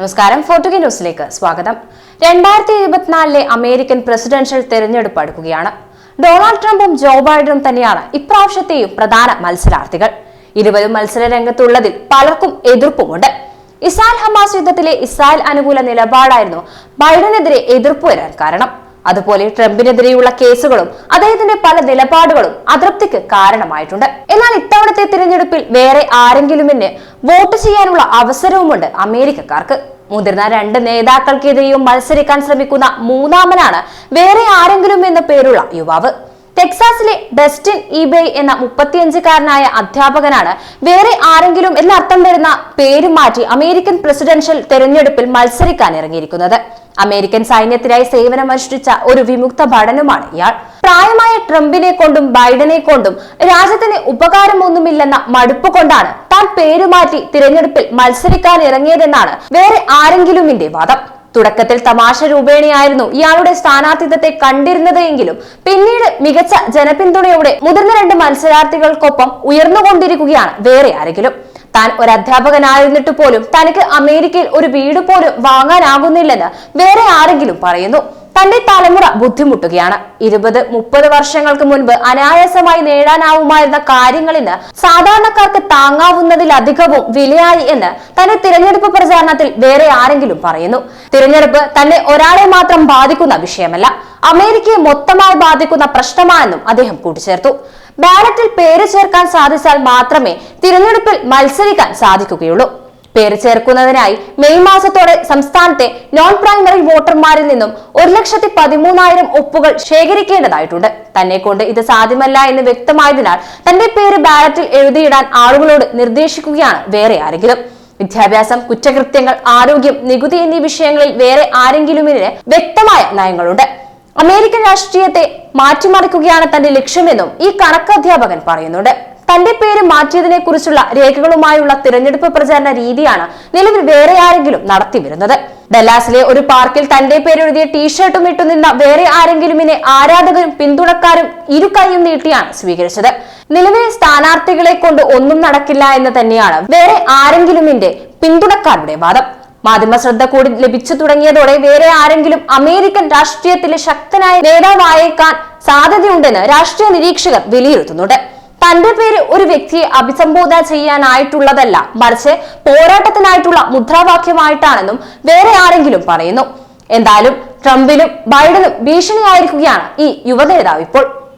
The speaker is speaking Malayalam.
നമസ്കാരം. ഫോർട്ടുഗി ന്യൂസിലേക്ക് സ്വാഗതം. രണ്ടായിരത്തി ഇരുപത്തിനാലിലെ അമേരിക്കൻ പ്രസിഡൻഷ്യൽ തെരഞ്ഞെടുപ്പ് അടുക്കുകയാണ്. ഡൊണാൾഡ് ട്രംപും ജോ ബൈഡനും തന്നെയാണ് ഇപ്രാവശ്യത്തെയും പ്രധാന മത്സരാർത്ഥികൾ. ഇരുവരും മത്സര രംഗത്തുള്ളതിൽ പലർക്കും എതിർപ്പുമുണ്ട്. ഇസ്രായേൽ ഹമാസ് യുദ്ധത്തിലെ ഇസ്രായേൽ അനുകൂല നിലപാടായിരുന്നു ബൈഡനെതിരെ എതിർപ്പ് വരാൻ കാരണം. അതുപോലെ ട്രംപിനെതിരെയുള്ള കേസുകളും അദ്ദേഹത്തിന്റെ പല നിലപാടുകളും അതൃപ്തിക്ക് കാരണമായിട്ടുണ്ട്. എന്നാൽ ഇത്തവണത്തെ തിരഞ്ഞെടുപ്പിൽ വേറെ ആരെങ്കിലുമിന് വോട്ട് ചെയ്യാനുള്ള അവസരവുമുണ്ട് അമേരിക്കക്കാർക്ക്. മുതിർന്ന രണ്ട് നേതാക്കൾക്കെതിരെയും മത്സരിക്കാൻ ശ്രമിക്കുന്ന മൂന്നാമനാണ് വേറെ ആരെങ്കിലും എന്ന പേരുള്ള യുവാവ്. ടെക്സാസിലെ ഡസ്റ്റിൻ ഇബേ എന്ന മുപ്പത്തിയഞ്ചുകാരനായ അധ്യാപകനാണ് വേറെ ആരെങ്കിലും എന്നർത്ഥം വരുന്ന പേര് മാറ്റി അമേരിക്കൻ പ്രസിഡൻഷ്യൽ തെരഞ്ഞെടുപ്പിൽ മത്സരിക്കാൻ ഇറങ്ങിയിരിക്കുന്നത്. അമേരിക്കൻ സൈന്യത്തിനായി സേവനമനുഷ്ഠിച്ച ഒരു വിമുക്ത ഭടനുമാണ് ഇയാൾ. പ്രായമായ ട്രംപിനെ കൊണ്ടും ബൈഡനെ കൊണ്ടും രാജ്യത്തിന് ഉപകാരമൊന്നുമില്ലെന്ന മടുപ്പ് കൊണ്ടാണ് താൻ പേരുമാറ്റി തിരഞ്ഞെടുപ്പിൽ മത്സരിക്കാൻ ഇറങ്ങിയതെന്നാണ് വേറെ ആരെങ്കിലുമിന്റെ വാദം. തുടക്കത്തിൽ തമാശ രൂപേണയായിരുന്നു ഇയാളുടെ സ്ഥാനാർത്ഥിത്വത്തെ കണ്ടിരുന്നത് എങ്കിലും പിന്നീട് മികച്ച ജനപിന്തുണയോടെ മുതിർന്ന രണ്ട് മത്സരാർത്ഥികൾക്കൊപ്പം ഉയർന്നുകൊണ്ടിരിക്കുകയാണ് വേറെ ആരെങ്കിലും. താൻ ഒരു അധ്യാപകനായിരുന്നിട്ട് പോലും തനിക്ക് അമേരിക്കയിൽ ഒരു വീട് പോലും വാങ്ങാനാകുന്നില്ലെന്ന് വേറെ ആരെങ്കിലും പറയുന്നു. തന്റെ തലമുറ ബുദ്ധിമുട്ടുകയാണ്. ഇരുപത് മുപ്പത് വർഷങ്ങൾക്ക് മുൻപ് അനായാസമായി നേടാനാവുമായിരുന്ന കാര്യങ്ങളിൽ സാധാരണക്കാർക്ക് താങ്ങാവുന്നതിലധികവും വിലയായി എന്ന് തന്റെ തിരഞ്ഞെടുപ്പ് പ്രചാരണത്തിൽ വേറെ ആരെങ്കിലും പറയുന്നു. തിരഞ്ഞെടുപ്പ് തന്നെ ഒരാളെ മാത്രം ബാധിക്കുന്ന വിഷയമല്ല അമേരിക്കയെ മൊത്തമായി ബാധിക്കുന്ന പ്രശ്നമാണെന്നും അദ്ദേഹം കൂട്ടിച്ചേർത്തു. ബാലറ്റിൽ പേര് ചേർക്കാൻ സാധിച്ചാൽ മാത്രമേ തിരഞ്ഞെടുപ്പിൽ മത്സരിക്കാൻ സാധിക്കുകയുള്ളൂ. പേര് ചേർക്കുന്നതിനായി മെയ് മാസത്തോടെ സംസ്ഥാനത്തെ നോൺ പ്രൈമറി വോട്ടർമാരിൽ നിന്നും ഒരു ലക്ഷത്തി പതിമൂന്നായിരം ഒപ്പുകൾ ശേഖരിക്കേണ്ടതായിട്ടുണ്ട്. തന്നെ കൊണ്ട് ഇത് സാധ്യമല്ല എന്ന് വ്യക്തമായതിനാൽ തന്റെ പേര് ബാലറ്റിൽ എഴുതിയിടാൻ ആളുകളോട് നിർദ്ദേശിക്കുകയാണ് വേറെ ആരെങ്കിലും. വിദ്യാഭ്യാസം കുറ്റകൃത്യങ്ങൾ ആരോഗ്യം നികുതി എന്നീ വിഷയങ്ങളിൽ വേറെ ആരെങ്കിലുമിന് വ്യക്തമായ നയങ്ങളുണ്ട്. അമേരിക്കൻ രാഷ്ട്രീയത്തെ മാറ്റിമറിക്കുകയാണ് തന്റെ ലക്ഷ്യമെന്നും ഈ കണക്കധ്യാപകൻ പറയുന്നുണ്ട്. തന്റെ പേര് മാറ്റിയതിനെ കുറിച്ചുള്ള രേഖകളുമായുള്ള തിരഞ്ഞെടുപ്പ് പ്രചാരണ രീതിയാണ് നിലവിൽ വേറെ ആരെങ്കിലും നടത്തിവരുന്നത് ഡല്ലാസിലെ ഒരു പാർക്കിൽ തന്റെ പേരെഴുതിയ ടീഷർട്ടും ഇട്ടു നിന്ന വേറെ ആരെങ്കിലുമിനെ ആരാധകരും പിന്തുണക്കാരും ഇരു കൈയും നീട്ടിയാണ് സ്വീകരിച്ചത്. നിലവിലെ സ്ഥാനാർത്ഥികളെ കൊണ്ട് ഒന്നും നടക്കില്ല എന്ന് തന്നെയാണ് വേറെ ആരെങ്കിലുമിന്റെ പിന്തുണക്കാരുടെ വാദം. മാധ്യമ ശ്രദ്ധ കൂടി ലഭിച്ചു തുടങ്ങിയതോടെ വേറെ ആരെങ്കിലും അമേരിക്കൻ രാഷ്ട്രീയത്തിലെ ശക്തനായ നേതാവായേക്കാൻ സാധ്യതയുണ്ടെന്ന് രാഷ്ട്രീയ നിരീക്ഷകർ വിലയിരുത്തുന്നുണ്ട്. തന്റെ പേര് ഒരു വ്യക്തിയെ അഭിസംബോധന ചെയ്യാനായിട്ടുള്ളതല്ല മറിച്ച് പോരാട്ടത്തിനായിട്ടുള്ള മുദ്രാവാക്യമായിട്ടാണെന്നും വേറെ ആരെങ്കിലും പറയുന്നു. എന്തായാലും ട്രംപിലും ബൈഡനും ഭീഷണിയായിരിക്കുകയാണ് ഈ യുവനേതാവ് ഇപ്പോൾ.